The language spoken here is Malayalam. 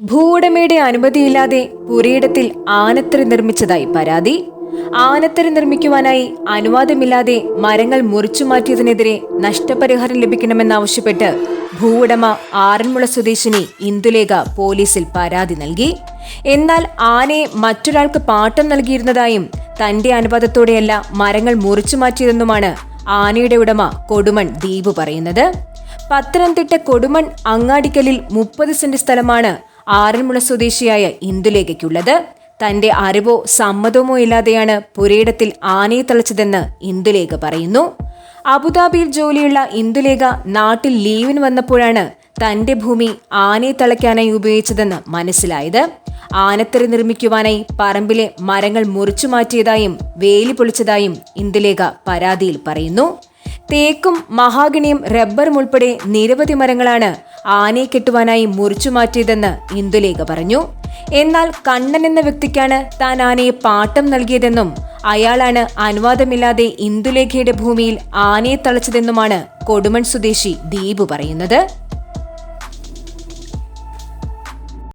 ഭൂവുടമയുടെ അനുമതിയില്ലാതെ പുരയിടത്തിൽ ആനത്തറി നിർമ്മിച്ചതായി പരാതി. ആനത്തറി നിർമ്മിക്കുവാനായി അനുവാദമില്ലാതെ മരങ്ങൾ മുറിച്ചു മാറ്റിയതിനെതിരെ നഷ്ടപരിഹാരം ലഭിക്കണമെന്നാവശ്യപ്പെട്ട് ഭൂവുടമ ആറന്മുള സ്വദേശിനി ഇന്ദുലേഖ പോലീസിൽ പരാതി നൽകി. എന്നാൽ ആനയെ മറ്റൊരാൾക്ക് പാട്ടം നൽകിയിരുന്നതായും തന്റെ അനുവാദത്തോടെയല്ല മരങ്ങൾ മുറിച്ചു മാറ്റിയതെന്നുമാണ് ആനയുടെ ഉടമ കൊടുമൺ ദ്വീപ് പറയുന്നത്. പത്തനംതിട്ട കൊടുമൺ അങ്ങാടിക്കലിൽ മുപ്പത് സെന്റ് സ്ഥലമാണ് ആറന്മുള സ്വദേശിയായ ഇന്ദുലേഖയ്ക്കുള്ളത്. തന്റെ അറിവോ സമ്മതമോ ഇല്ലാതെയാണ് പുരയിടത്തിൽ ആനയെ തളച്ചതെന്ന് ഇന്ദുലേഖ പറയുന്നു. അബുദാബിയിൽ ജോലിയുള്ള ഇന്ദുലേഖ നാട്ടിൽ ലീവിന് വന്നപ്പോഴാണ് തന്റെ ഭൂമി ആനയെ തളയ്ക്കാനായി ഉപയോഗിച്ചതെന്ന് മനസ്സിലായത്. ആനത്തറി നിർമ്മിക്കുവാനായി പറമ്പിലെ മരങ്ങൾ മുറിച്ചു മാറ്റിയതായും വേലി പൊളിച്ചതായും ഇന്ദുലേഖ പരാതിയിൽ പറയുന്നു. തേക്കും മഹാഗണിയും റബ്ബറും ഉൾപ്പെടെ നിരവധി മരങ്ങളാണ് ആനയെ കെട്ടുവാനായി മുറിച്ചു മാറ്റിയതെന്ന് ഇന്ദുലേഖ പറഞ്ഞു. എന്നാൽ കണ്ണൻ എന്ന വ്യക്തിക്കാണ് താൻ ആനയെ പാട്ടം നൽകിയതെന്നും അയാളാണ് അനുവാദമില്ലാതെ ഇന്ദുലേഖയുടെ ഭൂമിയിൽ ആനയെ തളച്ചതെന്നുമാണ് കൊടുമൺ സ്വദേശി ദീപു പറയുന്നത്.